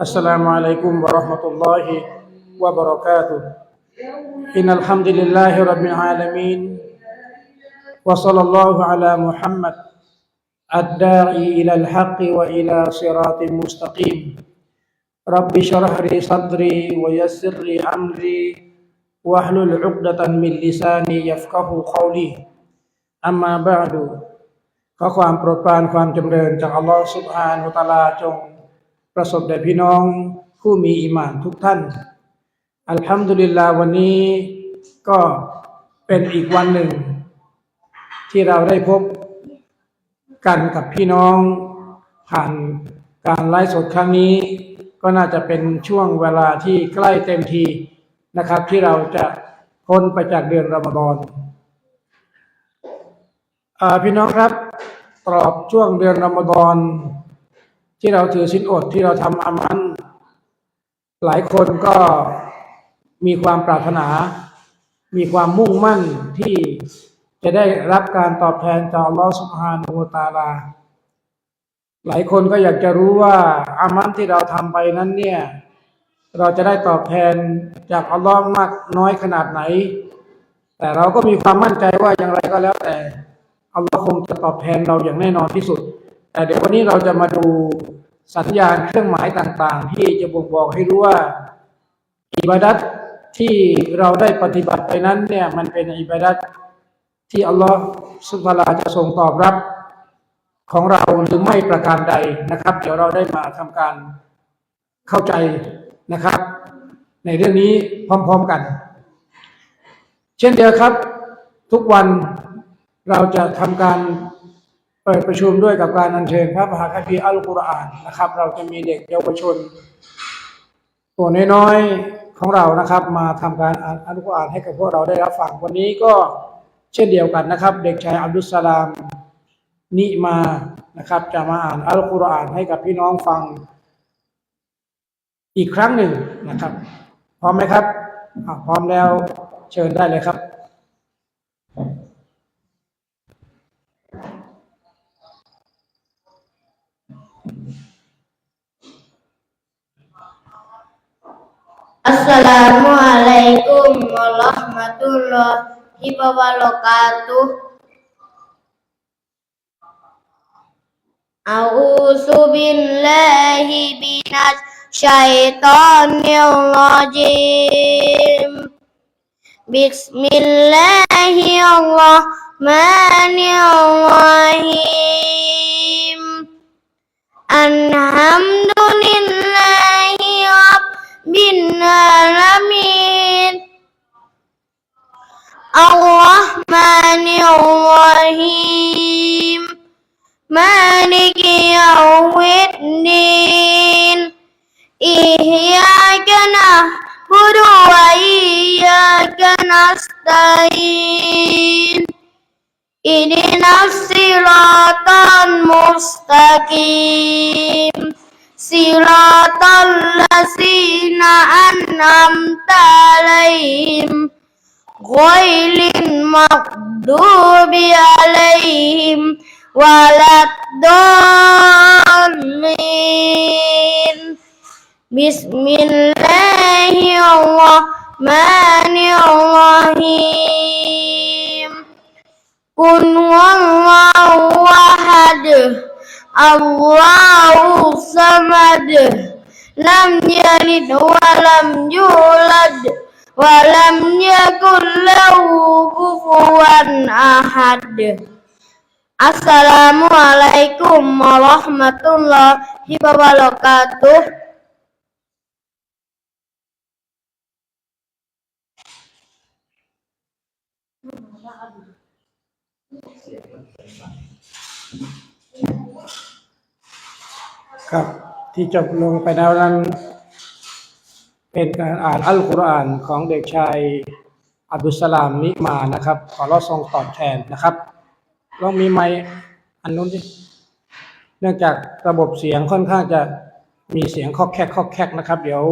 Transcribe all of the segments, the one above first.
السلام عليكم ورحمة الله وبركاته إن الحمد لله رب العالمين وصلى الله على محمد الداعي إلى الحق وإلى صراط مستقيم رب اشرح لي صدري ويسر لي أمري واحلل عقدة من لساني يفقه قولي أما بعد ขอความโปรดปรานความจำเริญจากอัลลอฮฺสุบฮานุตะอาลาจง ประสบแด่พี่น้องผู้มีอิมานทุกท่าน อัลฮัมดุลิลลาห์วันนี้ก็เป็นอีกวันหนึ่ง ที่เราได้พบกันกับพี่น้องผ่านการไลฟ์สดครั้งนี้ ก็น่าจะเป็นช่วงเวลาที่ใกล้เต็มทีนะครับ ที่เราจะพ้นไปจากเดือนรอมฎอนพี่น้องครับตลอดช่วงเดือนรอมฎอน ที่เราถือศีลอดที่เราทำอามัน หลายคนก็มีความปรารถนา มีความมุ่งมั่นที่จะได้รับการตอบแทนจากลอสุบฮานาอูตาลา หลายคนก็อยากจะรู้ว่าอามันที่เราทำไปนั้นเนี่ย เราจะได้ตอบแทนจากอัลลอฮ์มากน้อยขนาดไหน แต่เราก็มีความมั่นใจว่าอย่างไรก็แล้วแต่อัลลอฮ์คงจะตอบแทนเราอย่างแน่นอนที่สุด แต่เดี๋ยววันนี้เราจะมาดูสัญญาณเครื่องหมายต่าง ๆ ที่จะบ่งบอกให้รู้ว่าอิบาดัตที่เราได้ปฏิบัติไปนั้นเนี่ยมันเป็นอิบาดัตที่อัลลอฮ์สุบฮานาจะทรงตอบรับของเราหรือไม่ประการใดนะครับ เดี๋ยวเราได้มาทำการเข้าใจนะครับ ในเรื่องนี้พร้อม ๆกัน เช่นเดียวครับ ทุกวันเราจะทำการ เปิดประชุมด้วยกับการอัญเชิญพระมหาคัมภีร์อัลกุรอานนะครับ เราจะมีเด็กเยาวชน ตัวน้อยๆของเรานะครับ มาทำการอ่านอัลกุรอานให้กับพวกเราได้รับฟังวันนี้ก็เช่นเดียวกันนะครับ เด็กชายอับดุสสลามนิมานะครับ จะมาอ่านอัลกุรอานให้กับพี่น้องฟัง อีกครั้งหนึ่งนะครับ พร้อมไหมครับพร้อมแล้วเชิญได้เลยครับ Assalamualaikum warahmatullahi wabarakatuh. A'udzu billahi minasy syaithanir rajim. Bismillahirrahmanirrahim. Alhamdulillahi Rabbil Alamin Ar-Rahmanir Rahim Maliki Yawmiddin Iyyaka na'budu wa iyyaka nasta'in. Ihdinas siratal mustaqim. Siratal ladzina أنعمت عليهم غير المغضوب عليهم ولا الضالين بسم الله الرحمن الرحيم قل والله أحد الله الصمد lam yalid walam yulad walam yakul lahu kufuwan ahad Assalamualaikum warahmatullahi wabarakatuh Kap. ที่จบลงไปแล้วนั้น เป็นการอ่านอัลกุรอานของเด็กชายอับดุสสลามนิมานะครับ ขอเราทรงตอบแทนนะครับลองมีไมค์อันนู้นดิเนื่องจากระบบเสียงค่อนข้างจะมีเสียงคอกแคกคอกแคกนะครับ เดี๋ยว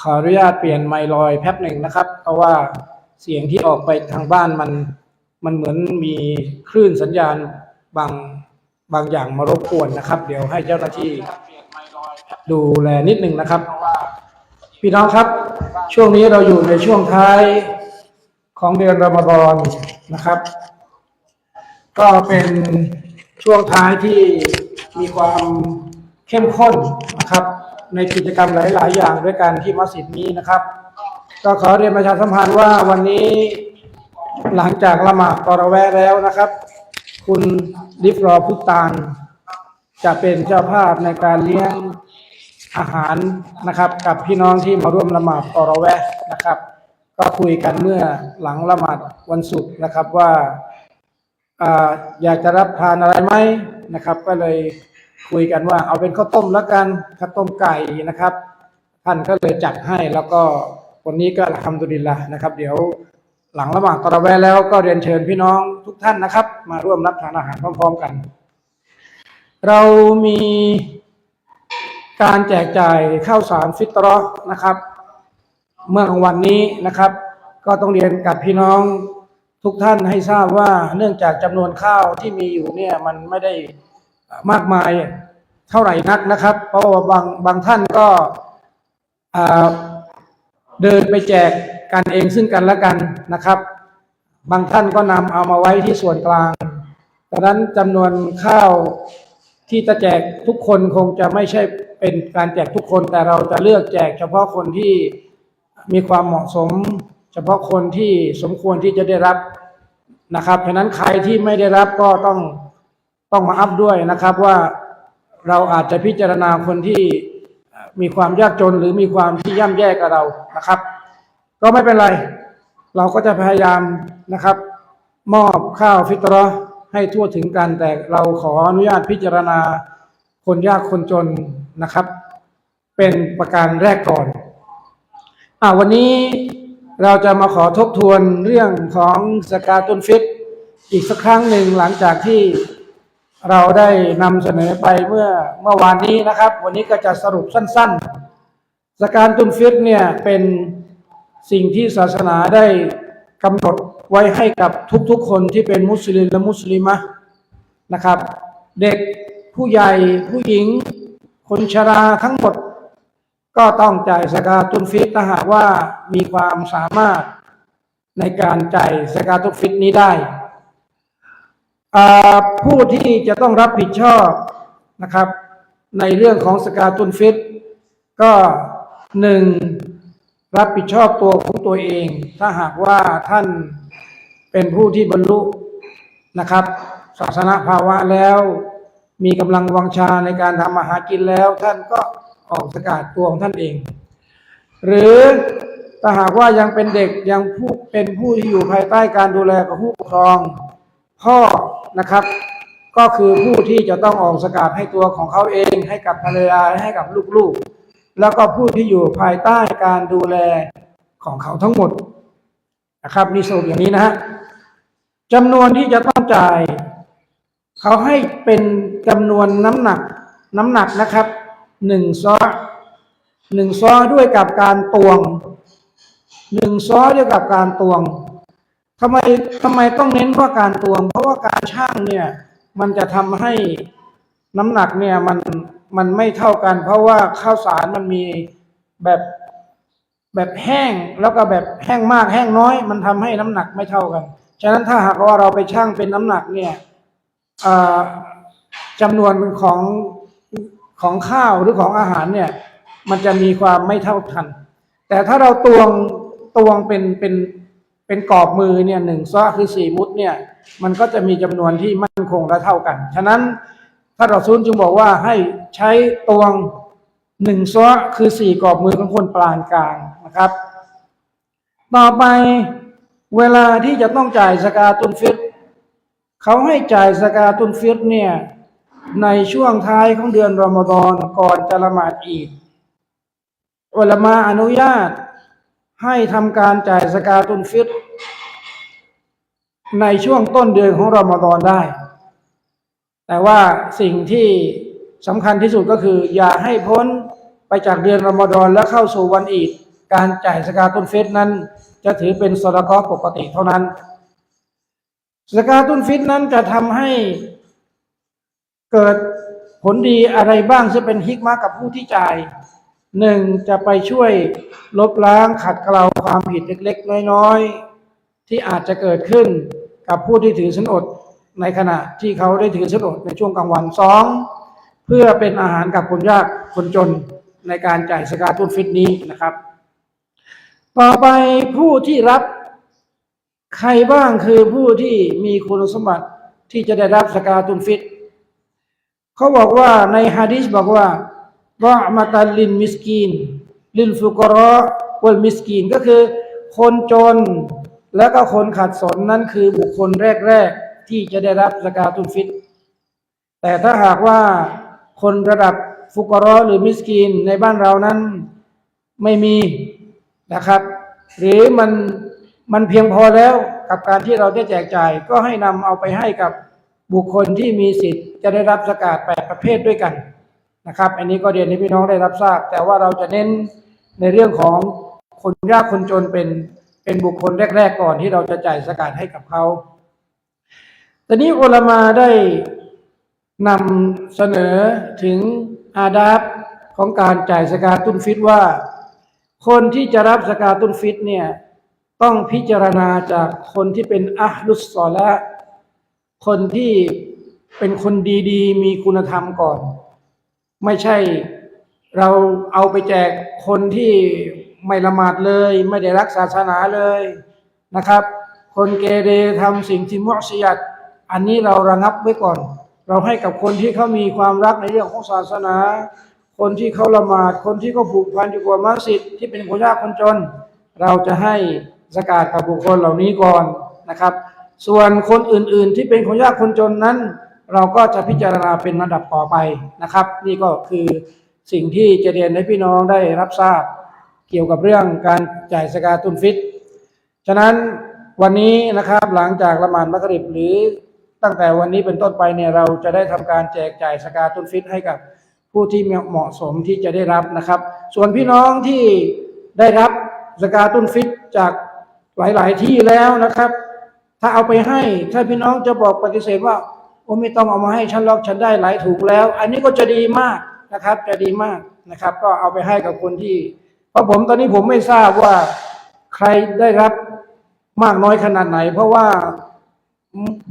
ขออนุญาตเปลี่ยนไมค์ลอยแป๊บหนึ่งนะครับ เพราะว่าเสียงที่ออกไปทางบ้านมันมันเหมือนมีคลื่นสัญญาณบางบางอย่างมารบกวนนะครับ เดี๋ยวให้เจ้าหน้าที่ ดูแลนิดหนึ่งนะครับ พี่น้องครับ ช่วงนี้เราอยู่ในช่วงท้ายของเดือนรอมฎอนนะครับ ก็เป็นช่วงท้ายที่มีความเข้มข้นนะครับ ในกิจกรรมหลาย ๆ อย่างด้วยกันที่มัสยิดนี้นะครับ ก็ขอเรียนประชาสัมพันธ์ว่าวันนี้หลังจากละหมาดตอระแวะแล้วนะครับ คุณลิฟรอพุตานจะเป็นเจ้าภาพในการเลี้ยง อาหารนะครับ กับพี่น้องที่มาร่วมละหมาดตอระแวะนะครับ ก็คุยกันเมื่อหลังละหมาดวันศุกร์นะครับว่าอยากจะรับทานอะไรไหมนะครับ ก็เลยคุยกันว่า เอาเป็นข้าวต้มแล้วกันข้าวต้มไก่นะครับ ท่านก็เลยจัดให้แล้วก็วันนี้ก็ทำดุลิลละนะครับ เดี๋ยวหลังละหมาดตะราะแวะแล้วก็เรียนเชิญพี่น้องทุกท่านนะครับ มาร่วมรับทานอาหารพร้อม ๆกัน เรามี การแจกจ่ายข้าวสารฟิตเรอห์นะครับ เมื่อกลางวันนี้นะครับ ก็ต้องเรียนกับพี่น้องทุกท่านให้ทราบว่าเนื่องจากจำนวนข้าวที่มีอยู่เนี่ยมันไม่ได้มากมายเท่าไหร่นักนะครับ เพราะว่าบางบางท่านก็เดินไปแจกกันเองซึ่งกันและกันนะครับ บางท่านก็นำเอามาไว้ที่ส่วนกลางดังนั้นจำนวนข้าวที่จะแจกทุกคนคงจะไม่ใช่ เป็นการแจกทุกคนแต่เราจะเลือกแจกเฉพาะคนที่มีความเหมาะสม เฉพาะคนที่สมควรที่จะได้รับนะครับเพราะฉะนั้นใครที่ไม่ได้รับก็ต้องต้องมาอัพด้วยนะครับว่าเราอาจจะพิจารณาคนที่มีความยากจนหรือมีความที่ย่ำแย่กับเรานะครับ ก็ไม่เป็นไร เราก็จะพยายามนะครับ มอบข้าวฟิตรอให้ทั่วถึงกันแต่เราขออนุญาตพิจารณาคนยากคนจน นะครับ เป็นประการแรกก่อนอ่าวันนี้เราจะมาขอทบทวนเรื่องของสกาตุนฟิตอีกสักครั้งหนึ่งหลังจากที่เราได้นำเสนอไปเมื่อเมื่อวานนี้นะครับ วันนี้ก็จะสรุปสั้น ๆ สกาตุนฟิตเนี่ยเป็นสิ่งที่ศาสนาได้กำหนดไว้ให้กับทุกๆ คนที่เป็นมุสลิมและมุสลิมะนะครับ เด็กผู้ใหญ่ผู้หญิง คนชราทั้งหมดก็ต้องจ่ายสกาตุนฟิตถ้าหากว่ามีความสามารถในการจ่ายสกาตุนฟิตนี้ได้ ผู้ที่จะต้องรับผิดชอบนะครับ ในเรื่องของสกาตุนฟิต ก็หนึ่งรับผิดชอบตัวของตัวเอง ถ้าหากว่าท่านเป็นผู้ที่บรรลุนะครับ ศาสนาภาวะแล้ว มีกำลังวังชาในการทำมาหากินแล้ว ท่านก็ออกสกาดตัวของท่านเอง หรือถ้าหากว่ายังเป็นเด็กยังผู้เป็นผู้ที่อยู่ภายใต้การดูแลของผู้ปกครองพ่อนะครับ ก็คือผู้ที่จะต้องออกสกาดให้ตัวของเขาเอง ให้กับภรรยาให้กับลูกๆ แล้วก็ผู้ที่อยู่ภายใต้การดูแลของเขาทั้งหมดนะครับมีสรุปอย่างนี้นะฮะจำนวนที่จะต้องจ่าย เขาให้เป็นจำนวนน้ำหนักน้ำหนักนะครับหนึ่งซ้อหนึ่งซ้อด้วยกับการตวงหนึ่งซ้อด้วยกับการตวงทำไมทำไมต้องเน้นว่าการตวง เพราะว่าการช่างเนี่ยมันจะทำให้น้ำหนักเนี่ยมันมันไม่เท่ากัน เพราะว่าข้าวสารมันมีแบบแบบแห้งแล้วก็แบบแห้งมากแห้งน้อย มันทำให้น้ำหนักไม่เท่ากัน ฉะนั้นถ้าหากว่าเราไปช่างเป็นน้ำหนักเนี่ย จำนวนของของข้าวหรือของอาหารเนี่ย มันจะมีความไม่เท่ากัน แต่ถ้าเราตวงตวงเป็นเป็นเป็นกรอบมือเนี่ยหนึ่งซ้อคือสี่มุดเนี่ย มันก็จะมีจำนวนที่มั่นคงและเท่ากัน ฉะนั้นถ้าเราซุนจึงบอกว่าให้ใช้ตวงหนึ่งซ้อคือสี่กรอบมือของคนปานกลางนะครับ ต่อไปเวลาที่จะต้องจ่ายสกาตุนฟิต เขาให้จ่ายสกาตุนฟิตเนี่ยในช่วงท้ายของเดือนรอมฎอนก่อนจะละหมาดอีดอุลมาอนุญาตให้ทำการจ่ายสกาตุนฟิตในช่วงต้นเดือนของรอมฎอนได้ แต่ว่าสิ่งที่สำคัญที่สุดก็คือ อย่าให้พ้นไปจากเดือนรอมฎอนแล้วเข้าสู่วันอีดการจ่ายสกาตุนฟิตนั้น จะถือเป็นสระกอปกติเท่านั้น สกาตุนฟิตนั้นจะทำให้เกิดผลดีอะไรบ้างจะเป็นฮิกมากับผู้ที่จ่ายหนึ่งจะไปช่วยลบล้างขัดเกลาความผิดเล็กๆ น้อยๆ ที่อาจจะเกิดขึ้นกับผู้ที่ถือสินอดในขณะที่เขาได้ถือสินอดในช่วงกลางวันสองเพื่อเป็นอาหารกับคนยากคนจนในการจ่ายสกาตุนฟิตนี้นะครับ ต่อไปผู้ที่รับ ใครบ้างคือผู้ที่มีคุณสมบัติที่จะได้รับสกาตุนฟิต เขาบอกว่าในฮะดิษบอกว่ารอมาตันลินมิสกีน ลินฟุกรอวัลมิสกีน ก็คือคนจนแล้วก็คนขัดสนนั้นคือบุคคลแรก ๆ ที่จะได้รับสกาตุนฟิต แต่ถ้าหากว่าคนระดับฟุกรอหรือมิสกีนในบ้านเรานั้นไม่มีนะครับ หรือมัน มันเพียงพอแล้วกับการที่เราได้แจกจ่าย ก็ให้นำเอาไปให้กับบุคคลที่มีสิทธิ์จะได้รับสกาดแปดประเภทด้วยกันนะครับ อันนี้ก็เรียนให้พี่น้องได้รับทราบ แต่ว่าเราจะเน้นในเรื่องของคนยากคนจนเป็นเป็นบุคคลแรก ๆ ก่อนที่เราจะจ่ายสกาดให้กับเขาตอนนี้อุลมาได้นำเสนอถึงอาดับของการจ่ายสกาตุนฟิตว่า คนที่จะรับสกาตุนฟิตเนี่ย ต้องพิจารณาจากคนที่เป็นอัลลุสซอละคนที่เป็นคนดี ๆ มีคุณธรรมก่อน ไม่ใช่เราเอาไปแจกคนที่ไม่ละหมาดเลย ไม่ได้รักศาสนาเลยนะครับ คนเกเรทำสิ่งที่มุสยัดอันนี้เราระงับไว้ก่อน เราให้กับคนที่เขามีความรักในเรื่องของศาสนา คนที่เขาละหมาด คนที่เขาผูกพันอยู่กับมัสยิดที่เป็นคนยากคนจน เราจะให้ สกาดกับบุคคลเหล่านี้ก่อนนะครับ ส่วนคนอื่นๆที่เป็นคนยากคนจนนั้น เราก็จะพิจารณาเป็นระดับต่อไปนะครับ นี่ก็คือสิ่งที่จะเรียนให้พี่น้องได้รับทราบ เกี่ยวกับเรื่องการจ่ายสกาตุนฟิต ฉะนั้นวันนี้นะครับหลังจากละหมาดมักริบหรือตั้งแต่วันนี้เป็นต้นไปเนี่ยเราจะได้ทำการแจกจ่ายสกาตุนฟิตให้กับผู้ที่เหมาะสมที่จะได้รับนะครับ ส่วนพี่น้องที่ได้รับสกาตุนฟิตจาก หลาย ๆ ที่แล้วนะครับ ถ้าเอาไปให้ ถ้าพี่น้องจะบอกปฏิเสธว่าโอ้ไม่ต้องเอามาให้ฉันหรอกฉันได้หลายถูกแล้ว อันนี้ก็จะดีมากนะครับ จะดีมากนะครับ ก็เอาไปให้กับคนที่ เพราะผมตอนนี้ผมไม่ทราบว่าใครได้รับมากน้อยขนาดไหน เพราะว่า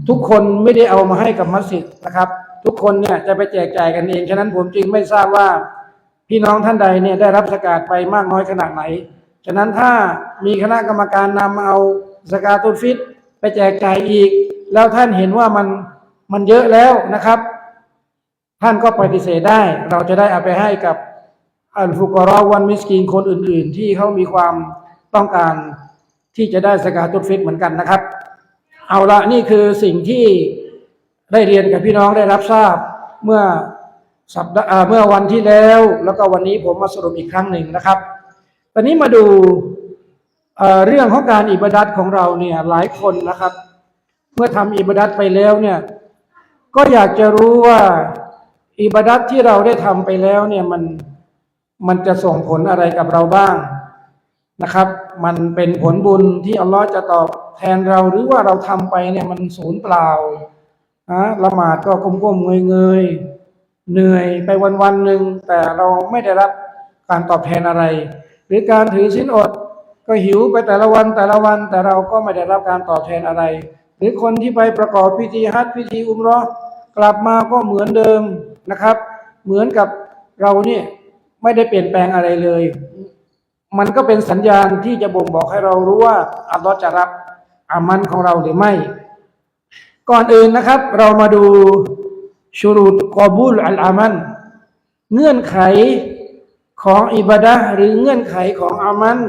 ทุกคนไม่ได้เอามาให้กับมัสยิดนะครับ ทุกคนเนี่ยจะไปแจกจ่ายกันเอง ฉะนั้นผมจึงไม่ทราบว่า พี่น้องท่านใดเนี่ยได้รับสกาดไปมากน้อยขนาดไหน ฉะนั้นถ้ามีคณะกรรมการนำเอาสกาตุฟิต ไปแจกจ่ายอีก แล้วท่านเห็นว่ามันมันเยอะแล้วนะครับ ท่านก็ปฏิเสธได้ เราจะได้เอาไปให้กับอัลฟุกรอวันมิสกีนคนอื่น ๆ ที่เขามีความต้องการที่จะได้สกาตุฟิตเหมือนกันนะครับ เอาละนี่คือสิ่งที่ได้เรียนกับพี่น้องได้รับทราบเมื่อสัปดาห์เมื่อวันที่แล้ว แล้วก็วันนี้ผมมาสรุปอีกครั้งหนึ่งนะครับ ตอนนี้มาดูเรื่องของการอิบาดัตของเราเนี่ยหลายคนนะครับ เมื่อทำอิบาดัตไปแล้วเนี่ย ก็อยากจะรู้ว่าอิบาดัตที่เราได้ทำไปแล้วเนี่ยมันมันจะส่งผลอะไรกับเราบ้างนะครับ มันเป็นผลบุญที่อัลลอฮ์จะตอบแทนเราหรือว่าเราทำไปเนี่ยมันสูญเปล่านะละหมาดก็ก้มๆเงยๆเหนื่อยไปวันๆหนึ่งแต่เราไม่ได้รับการตอบแทนอะไร หรือการถือศีลอดก็หิวไปแต่ละวันแต่ละวันแต่เราก็ไม่ได้รับการตอบแทนอะไร หรือคนที่ไปประกอบพิธีฮัจญ์พิธีอุมราะห์กลับมาก็เหมือนเดิมนะครับ เหมือนกับเราเนี่ยไม่ได้เปลี่ยนแปลงอะไรเลย มันก็เป็นสัญญาณที่จะบ่งบอกให้เรารู้ว่าอัลลอฮ์จะรับอามันของเราหรือไม่ ก่อนอื่นนะครับ เรามาดูชูรุดกอบูลอัลอามัน เงื่อนไข ของอิบาดะหรือเงื่อนไขของอามัน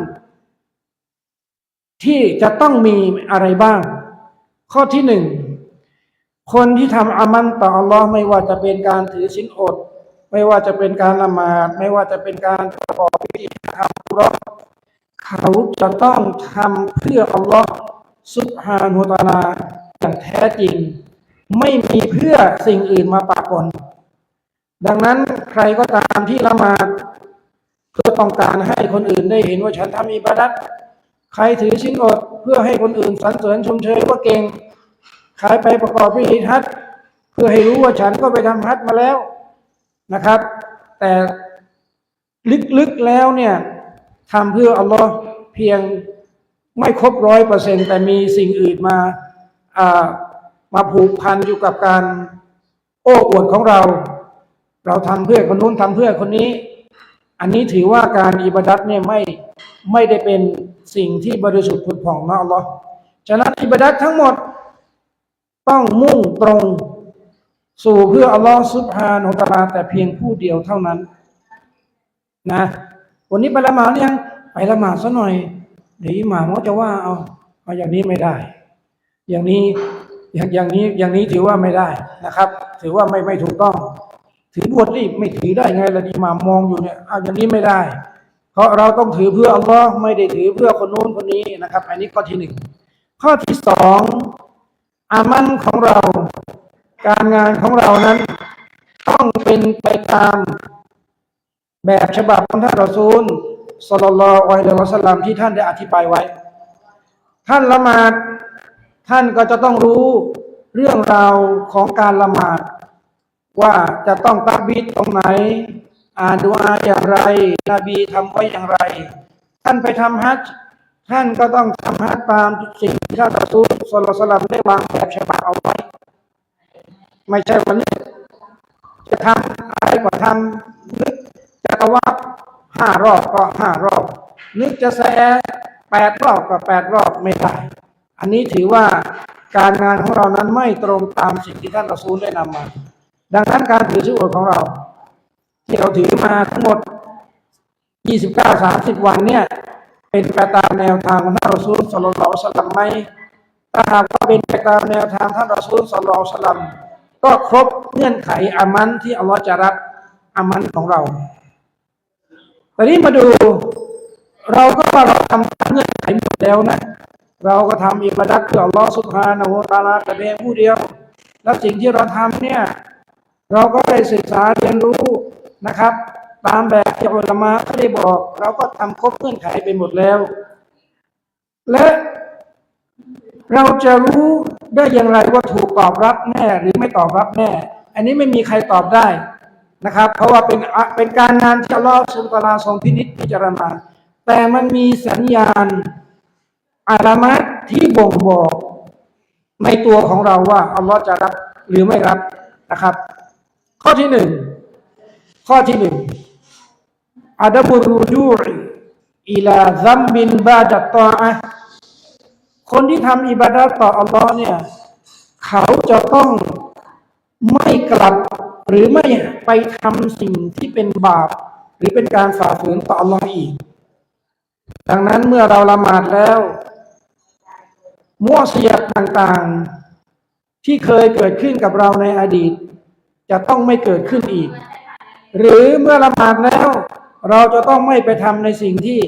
ที่จะต้องมีอะไรบ้าง ข้อที่หนึ่งคนที่ทำอามันต่ออัลลอฮ์ไม่ว่าจะเป็นการถือศีลอด ไม่ว่าจะเป็นการละหมาด ไม่ว่าจะเป็นการประกอบพิธีทำอุราะเขาจะต้องทำเพื่ออัลลอฮ์ซุบฮานุตาลาอย่างแท้จริง ไม่มีเพื่อสิ่งอื่นมาปะปนดังนั้นใครก็ตามที่ละหมาด เพื่อต้องการให้คนอื่นได้เห็นว่าฉันทำอิบาดัตใครถือชิ้นอดเพื่อให้คนอื่นสรรเสริญชมเชยว่าเก่งใครไปประกอบพิธีฮัจญ์เพื่อให้รู้ว่าฉันก็ไปทำฮัจญ์มาแล้วนะครับ แต่ลึกๆแล้วเนี่ยทำเพื่ออัลลอฮ์เพียงไม่ครบร้อยเปอร์เซ็นแต่มีสิ่งอื่นมาอ่ามาผูกพันอยู่กับการโอ้อวดของเรา เราทำเพื่อคนนู้นทำเพื่อคนนี้ อันนี้ถือว่าการอิบาดัตเนี่ยไม่ไม่ได้เป็นสิ่งที่บริสุทธิ์ผุดผ่องนะอัลลอฮ์ฉะนั้นอิบาดัตทั้งหมดต้องมุ่งตรงสู่เพื่ออัลลอฮ์ซุบฮานะฮูวะตะอาลาแต่เพียงผู้เดียวเท่านั้นนะวันนี้ไปละหมาดยังไปละหมาดซะหน่อยเดี๋ยวอิหม่ามเขาจะว่าเอาเอาอย่างนี้ไม่ได้ อย่างนี้อย่างอย่างนี้อย่างนี้ถือว่าไม่ได้นะครับ ถือว่าไม่ไม่ถูกต้อง ถือบวชรีบไม่ถือได้ไงล่ะอิหม่ามองอยู่เนี่ยเอาอย่างนี้ไม่ได้ เพราะเราต้องถือเพื่ออัลลอฮ์ไม่ได้ถือเพื่อคนนู้นคนนี้นะครับ อันนี้ข้อที่หนึ่งข้อที่สองอามันของเรา การงานของเรานั้น ต้องเป็นไปตาม แบบฉบับของท่านรอซูลสลลลอฮุอะลัยฮิวะสลลัมที่ท่านได้อธิบายไว้ ท่านละหมาดท่านก็จะต้องรู้เรื่องราวของการละหมาด ว่าจะต้องตักบีดตรงไหน อ่านดูอาอย่างไร นบีทำไว้อย่างไร ท่านไปทำฮัจท่านก็ต้องทำฮัจตามสิ่งที่ท่านรอซูลสลสลัมได้วางแบบฉบับเอาไว้ ไม่ใช่วันนี้ จะทำอะไรก็ทำนึกจะตะวับห้ารอบก็ห้ารอบ นึกจะแสแปดรอบก็แปดรอบไม่ได้ อันนี้ถือว่าการงานของเรานั้นไม่ตรงตามสิ่งที่ท่านรอซูลได้นำมา ดังนั้นการถือชีวิตของเรา ที่เราถือมาทั้งหมด 29 30 วันเนี่ย เป็นไปตามแนวทางของท่านรอซูลสลลัลลอฮุอะลัยฮิวะสัลลัมไหมถ้าหากว่าเป็นไปตามแนวทางท่านรอซูลสลลัลลอฮุอะลัยฮิวะสัลลัมก็ครบเงื่อนไขอามันที่อัลลอฮ์จะรับอามันของเราตอนนี้มาดูเราก็ว่าเราทำตามเงื่อนไขหมดแล้วนะ เราก็ทำอิบาดัตเพื่ออัลลอฮ์สุบฮานะฮูวะตาลาแต่เพียงผู้เดียว แล้วสิ่งที่เราทำเนี่ย เราก็ได้ศึกษาเรียนรู้นะครับ ตามแบบที่อุลามะได้บอก เราก็ทำครบเงื่อนไขไปหมดแล้ว และเราจะรู้ได้อย่างไรว่าถูกตอบรับแน่หรือไม่ตอบรับแน่ อันนี้ไม่มีใครตอบได้นะครับ เพราะว่าเป็นเป็นการงานที่ลอฮฺสุลตาราทรงพินิจพิจารณา แต่มันมีสัญญาณอารามะที่บ่งบอกในตัวของเราว่าอัลลอฮฺจะรับหรือไม่รับนะครับ ข้อที่หนึ่งข้อที่หนึ่งอาดับุรูจูริอิลาซัมบินบาดัตตออะคนที่ทำอิบาดะห์ต่ออัลลอฮ์เนี่ยเขาจะต้องไม่กลับหรือไม่ไปทำสิ่งที่เป็นบาป หรือเป็นการฝ่าฝืนต่ออัลลอฮ์อีก ดังนั้นเมื่อเราละหมาดแล้วมั่วเสียดต่างๆ ที่เคยเกิดขึ้นกับเราในอดีต จะต้องไม่เกิดขึ้นอีก หรือเมื่อละหมาดแล้ว เราจะต้องไม่ไปทำในสิ่งที่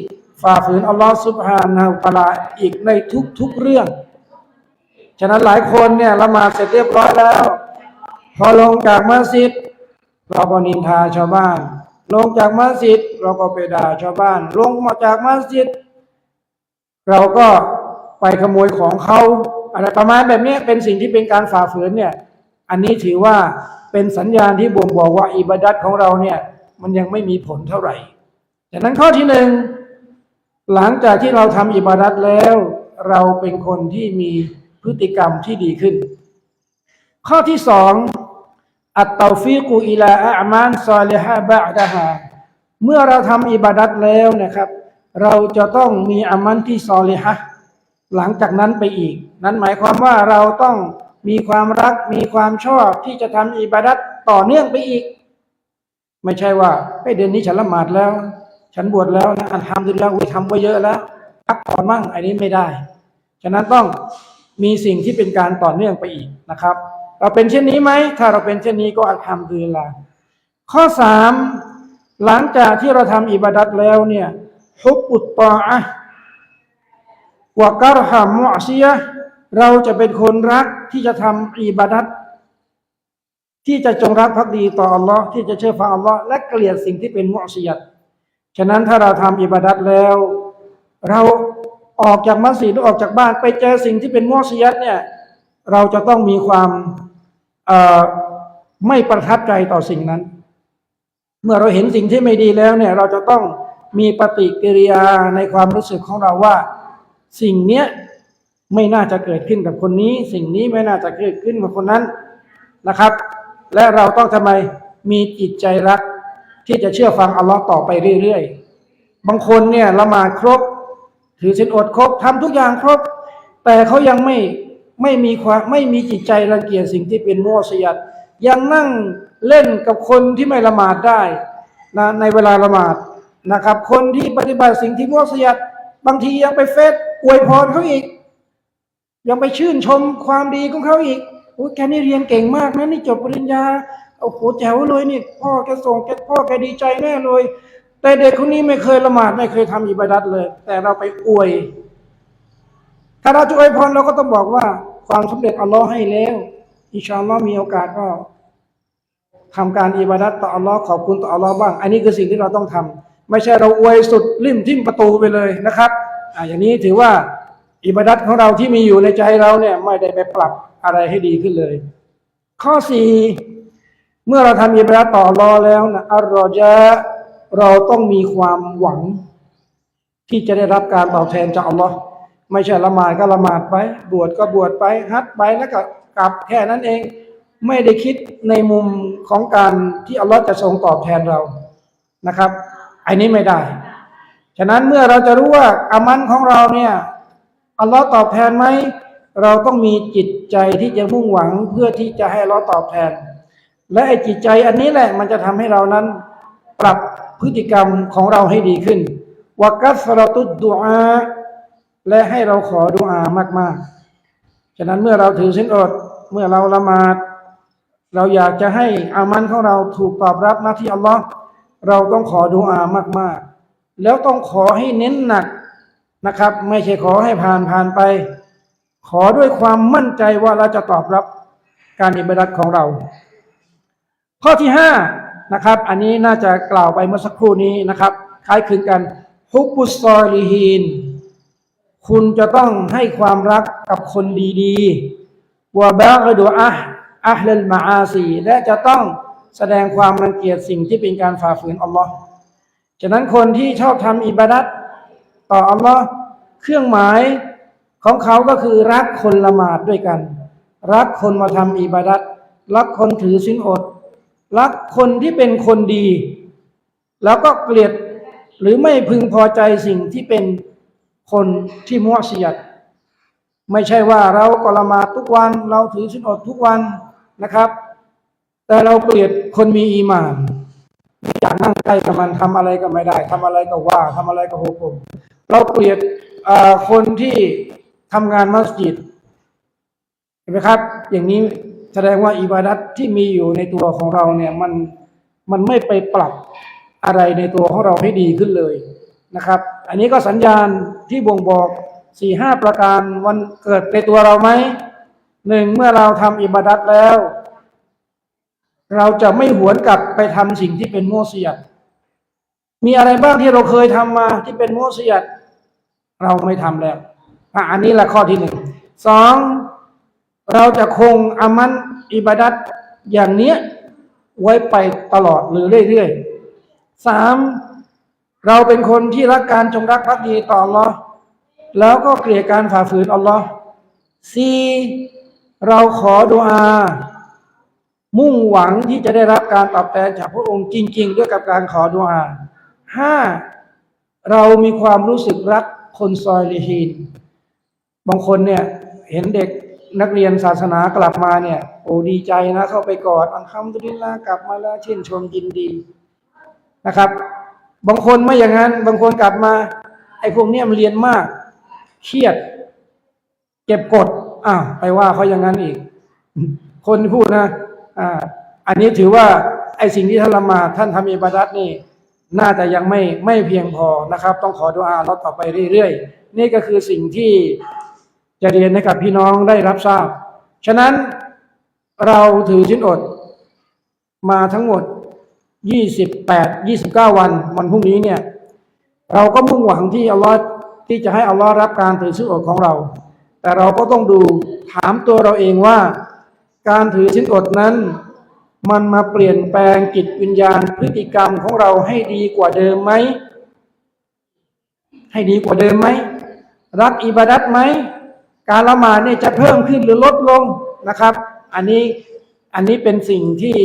ฝ่าฝืนอัลลอฮ์ซุบฮานาอัลตะอาลาอีกในทุกๆเรื่อง ฉะนั้นหลายคนเนี่ยละหมาดเสร็จเรียบร้อยแล้ว พอลงจากมัสยิด เราก็นินทาชาวบ้าน ลงจากมัสยิด เราก็ไปด่าชาวบ้าน ลงมาจากมัสยิด เราก็ไปขโมยของเขาอะไรประมาณแบบนี้เป็นสิ่งที่เป็นการฝ่าฝืนเนี่ย อันนี้ถือว่า เป็นสัญญาณที่บ่งบอกว่าอิบาดัตของเราเนี่ยมันยังไม่มีผลเท่าไหร่ดังนั้นข้อที่หนึ่งหลังจากที่เราทำอิบาดัตแล้ว เราเป็นคนที่มีพฤติกรรมที่ดีขึ้น ข้อที่สองอัตตาฟิกุอิลาอามันซอลิฮะบะดะฮาเมื่อเราทำอิบาดัตแล้วนะครับ เราจะต้องมีอามันที่ซอลิฮะหลังจากนั้นไปอีก นั้นหมายความว่าเราต้อง มีความรักมีความชอบที่จะทำอิบาดัตต่อเนื่องไปอีก ไม่ใช่ว่าเฮ้เดือนนี้ฉันละหมาดแล้ว ฉันบวชแล้วนะอันทำดีแล้วอุ้ยทำไว้เยอะแล้วพักผ่อนมั่งอันนี้ไม่ได้ฉะนั้นต้องมีสิ่งที่เป็นการต่อเนื่องไปอีกนะครับ เราเป็นเช่นนี้ไหมถ้าเราเป็นเช่นนี้ก็อัลฮัมดุลิลละข้อสามหลังจากที่เราทำอิบาดัตแล้วเนี่ยฮุบอุตตออะวะการฮามุอซียะ เราจะเป็นคนรักที่จะทำอิบาดัตที่จะจงรักภักดีต่ออัลลอฮ์ที่จะเชื่อฟังอัลลอฮ์และเกลียดสิ่งที่เป็นมุอซียะห์ฉะนั้นถ้าเราทำอิบาดัตแล้ว เราออกจากมัสยิดหรือออกจากบ้าน ไปเจอสิ่งที่เป็นมุอซียัตเนี่ยเราจะต้องมีความไม่ประทับใจต่อสิ่งนั้น เมื่อเราเห็นสิ่งที่ไม่ดีแล้วเนี่ยเราจะต้องมีปฏิกิริยาในความรู้สึกของเราว่า สิ่งเนี้ย ไม่น่าจะเกิดขึ้นกับคนนี้ สิ่งนี้ไม่น่าจะเกิดขึ้นกับคนนั้นนะครับ และเราต้องทำไมมีจิตใจรัก ที่จะเชื่อฟังอัลลอฮ์ต่อไปเรื่อยๆ บางคนเนี่ยละหมาดครบ ถือศีลอดครบทำทุกอย่างครบ แต่เขายังไม่ไม่มีความไม่มีจิตใจรังเกียจสิ่งที่เป็นมัวสยัดยังนั่งเล่นกับคนที่ไม่ละหมาดได้นะในเวลาละหมาดนะครับ คนที่ปฏิบัติสิ่งที่มัวสยัดบางทียังไปเฟซอวยพรเขาอีก ยังไปชื่นชมความดีของเขาอีกโอ้ยแกนี่เรียนเก่งมากนะนี่จบปริญญาโอ้โหแจ๋วเลยนี่ พ่อแกส่งแกพ่อแกดีใจแน่เลย แต่เด็กคนนี้ไม่เคยละหมาดไม่เคยทำอิบาดัตเลย แต่เราไปอวย ถ้าเราจะอวยพรเราก็ต้องบอกว่า ความสำเร็จอัลลอฮ์ให้แล้วอิชาอัลลอฮ์มีโอกาสก็ทำการอิบาดัตต่ออัลลอฮ์ขอบคุณต่ออัลลอฮ์บ้าง อันนี้คือสิ่งที่เราต้องทำไม่ใช่เราอวยสุดริมทิ่มประตูไปเลยนะครับอ่าอย่างนี้ถือว่า อิบาดัตของเราที่มีอยู่ในใจเราเนี่ยไม่ได้ไปปรับอะไรให้ดีขึ้นเลย ข้อสี่เมื่อเราทำอิบาดัตต่ออัลลอแล้วนะอัลรอจาเราต้องมีความหวัง ที่จะได้รับการตอบแทนจากอัลลอฮ์ไม่ใช่ละหมาดก็ละหมาดไป บวชก็บวชไปฮัดไปแล้วก็กลับแค่นั้นเอง ไม่ได้คิดในมุมของการที่อัลลอฮ์จะทรงตอบแทนเรานะครับอันนี้ไม่ได้ ฉะนั้นเมื่อเราจะรู้ว่าอามันของเราเนี่ย อัลลอฮ์ตอบแทนไหมเราต้องมีจิตใจที่จะมุ่งหวังเพื่อที่จะให้อัลลอฮ์ตอบแทน และไอ้จิตใจอันนี้แหละมันจะทำให้เรานั้นปรับพฤติกรรมของเราให้ดีขึ้นวกัสรตุดดุอาและให้เราขอดุอามากๆ ฉะนั้นเมื่อเราถือศีลอด เมื่อเราละหมาด เราอยากจะให้อามันของเราถูกตอบรับหน้าที่อัลลอฮ์เราต้องขอดุอามากๆ แล้วต้องขอให้เน้นหนัก นะครับ ไม่ใช่ขอให้ผ่านผ่านไป ขอด้วยความมั่นใจว่าเราจะตอบรับการอิบาดัตของเรา ข้อที่ห้านะครับ อันนี้น่าจะกล่าวไปเมื่อสักครู่นี้นะครับ คล้ายคลึงกันฮุบบุสซอลิฮีน คุณจะต้องให้ความรักกับคนดีๆวะบากดูอะอัลลมาอาซีและจะต้องแสดงความรังเกียจสิ่งที่เป็นการฝ่าฝืนอัลลอฮ์ฉะนั้นคนที่ชอบทำอิบาดัต ต่ออัลลอฮ์เครื่องหมายของเขาก็คือรักคนละหมาดด้วยกัน รักคนมาทำอิบาดัตรักคนถือศีลอด รักคนที่เป็นคนดี แล้วก็เกลียดหรือไม่พึงพอใจสิ่งที่เป็นคนที่มั่วเสียด ไม่ใช่ว่าเราก็ละหมาดทุกวัน เราถือศีลอดทุกวันนะครับ แต่เราเกลียดคนมีอีมานอยากนั่งใกล้กับมันทำอะไรก็ไม่ได้ทำอะไรก็ว่าทำอะไรก็โหผม เราเกลียดคนที่ทำงานมัสยิดเห็นไหมครับ อย่างนี้แสดงว่าอิบาดัตที่มีอยู่ในตัวของเราเนี่ยมันมันไม่ไปปรับอะไรในตัวของเราให้ดีขึ้นเลยนะครับ อันนี้ก็สัญญาณที่บ่งบอกสี่ห้าประการวันเกิดในตัวเราไหมหนึ่งเมื่อเราทำอิบาดัตแล้ว เราจะไม่หวนกลับไปทำสิ่งที่เป็นโมเสียด มีอะไรบ้างที่เราเคยทำมาที่เป็นมเสียดเราไม่ทำแล้วอะอันนี้แหละข้อที่หนึ่งสองเราจะคงอามันอิบาดัตอย่างเนี้ยไว้ไปตลอดหรือเรื่อยๆสามเราเป็นคนที่รักการจงรักภักดีต่ออัลลอฮ์แล้วก็เกลียดการฝ่าฝืนอัลลอฮ์สี่เราขอดุอา มุ่งหวังที่จะได้รับการตอบแทนจากพระองค์จริง ๆ ด้วยกับการขอดุอา ห้าเรามีความรู้สึกรักคนซอยลิฮีนบางคนเนี่ยเห็นเด็กนักเรียนศาสนากลับมาเนี่ย โอ้ดีใจนะเข้าไปกอดอัลฮัมดุลิลากลับมาแล้วชื่นชมยินดีนะครับ บางคนไม่อย่างนั้น บางคนกลับมา ไอ้พวกเนี้ยมันเรียนมาก เครียด เก็บกดอ้าวไปว่าเขาอย่างนั้นอีก คนพูดนะอ่าอันนี้ถือว่าไอ้สิ่งที่ท่านละมาท่านทำอิบาดัตนี่ น่าจะยังไม่ไม่เพียงพอนะครับ ต้องขอดุอาเราต่อไปเรื่อยๆ นี่ก็คือสิ่งที่จะเรียนให้กับพี่น้องได้รับทราบ ฉะนั้นเราถือชิ้นอด มาทั้งหมด 28 29 วันวันพรุ่งนี้เนี่ย เราก็มุ่งหวังที่อัลลอฮ์ที่จะให้อัลลอฮ์รับการถือชิ้นอดของเรา แต่เราก็ต้องดูถามตัวเราเองว่า การถือชิ้นอดนั้น มันมาเปลี่ยนแปลงจิตวิญญาณพฤติกรรมของเราให้ดีกว่าเดิมไหม ให้ดีกว่าเดิมไหม รักอิบาดัตไหม การละหมาดเนี่ยจะเพิ่มขึ้นหรือลดลงนะครับ อันนี้อันนี้เป็นสิ่งที่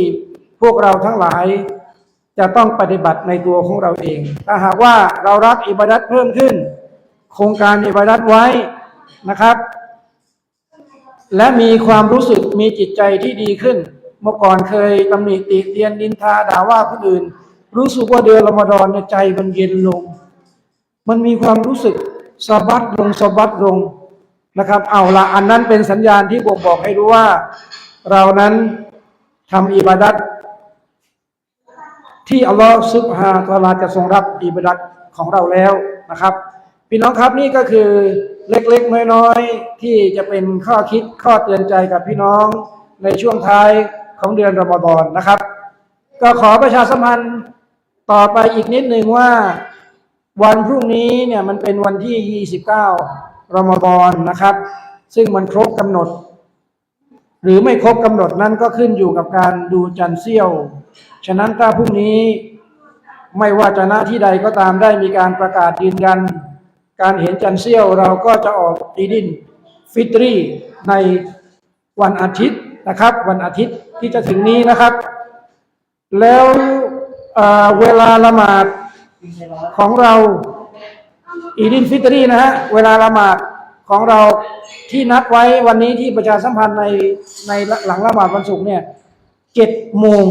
พวกเราทั้งหลายจะต้องปฏิบัติในตัวของเราเอง ถ้าหากว่าเรารักอิบาดัตเพิ่มขึ้น โครงการอิบาดัตไว้นะครับ และมีความรู้สึกมีจิตใจที่ดีขึ้น เมื่อก่อนเคยตำหนิติเตียนดินทาด่าว่าคนอื่น รู้สึกว่าเดือนรอมฎอนเนี่ยใจมันเย็นลง มันมีความรู้สึกสะบัดลงสะบัดลงนะครับเอาละอันนั้นเป็นสัญญาณที่บอกบอกให้รู้ว่า เรานั้นทำอิบาดัตที่อัลลอฮฺซุบฮานะตะอาลาจะทรงรับอิบาดัตของเราแล้วนะครับ พี่น้องครับนี่ก็คือเล็กๆน้อยๆที่จะเป็นข้อคิดข้อเตือนใจกับพี่น้องในช่วงท้าย ของเดือนรอมฎอนนะครับ ก็ขอประชาสัมพันธ์ต่อไปอีกนิดหนึ่งว่า วันพรุ่งนี้เนี่ยมันเป็นวันที่ 29รอมฎอนนะครับ ซึ่งมันครบกำหนด หรือไม่ครบกำหนดนั้นก็ขึ้นอยู่กับการดูจันทร์เสี้ยว ฉะนั้นถ้าพรุ่งนี้ไม่ว่าจะณที่ใดก็ตามได้มีการประกาศยืนยัน การเห็นจันทร์เสี้ยวเราก็จะออกอีดินฟิตรีในวันอาทิตย์ นะครับ วันอาทิตย์ที่จะถึงนี้นะครับ แล้วเเวลาละหมาดของเราอีดินฟิตรีนะฮะเวลาละหมาดของเราที่นัดไว้วันนี้ที่ประชาสัมพันธ์ในในหลังละหมาดวันศุกร์เนี่ยเจ็ดโมง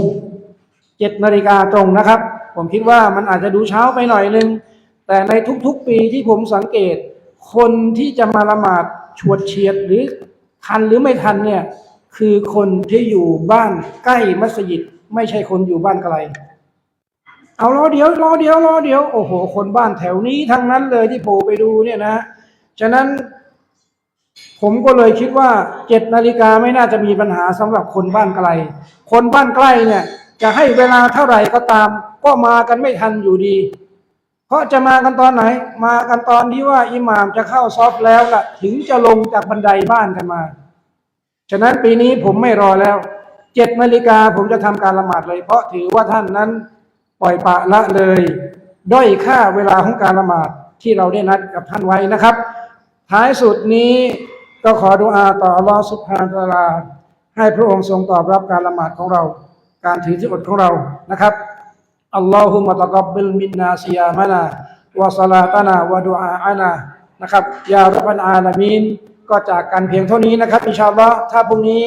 เจ็ดนาฬิกาตรงนะครับ ผมคิดว่ามันอาจจะดูเช้าไปหน่อยนึง แต่ในทุกๆปีที่ผมสังเกต คนที่จะมาละหมาดชวดเฉียดหรือทันหรือไม่ทันเนี่ย คือคนที่อยู่บ้านใกล้มัสยิด ไม่ใช่คนอยู่บ้านไกล เอารอเดี๋ยวรอเดี๋ยวรอเดี๋ยวโอ้โห คนบ้านแถวนี้ทั้งนั้นเลยที่โผล่ไปดูเนี่ยนะฉะนั้นผมก็เลยคิดว่าเจ็ดนาฬิกาไม่น่าจะมีปัญหาสำหรับคนบ้านไกล คนบ้านใกล้เนี่ย จะให้เวลาเท่าไหร่ก็ตาม ก็มากันไม่ทันอยู่ดี เพราะจะมากันตอนไหน มากันตอนที่ว่าอิหม่ามจะเข้าซอฟแล้วล่ะ ถึงจะลงจากบันไดบ้านกันมา ฉะนั้นปีนี้ผมไม่รอแล้วเจ็ดนาฬิกาผมจะทำการละหมาดเลย เพราะถือว่าท่านนั้นปล่อยปะละเลย ด้อยค่าเวลาของการละหมาดที่เราได้นัดกับท่านไว้นะครับ ท้ายสุดนี้ก็ขอดุอาต่ออัลลอฮฺสุบฮานตะลา ให้พระองค์ทรงตอบรับการละหมาดของเรา การถือที่อดของเรานะครับอัลลอฮุมะตะกับบิลมินนาซิยามะนาวะสลาตนาวะดุอาอานานะครับยารับันอาลามีน ก็จากกันเพียงเท่านี้นะครับอินชาอัลลอฮ์ถ้าพรุ่งนี้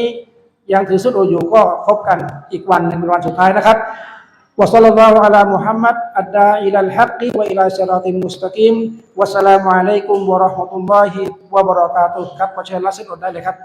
ยังถือสุดโออยู่ก็พบกันอีกวันหนึ่งเป็นวันสุดท้ายนะครับวะซัลลัลลอฮุอะลามุฮัมมัดอัดดาอิลัลฮักกิวะอิลาซิรอติมุสตะกิมวะสลามุอะลัยกุมวะเราะห์มะตุลลอฮิวะบะเราะกาตุฮ์ครับขอเชิญละสิบอดได้เลยครับ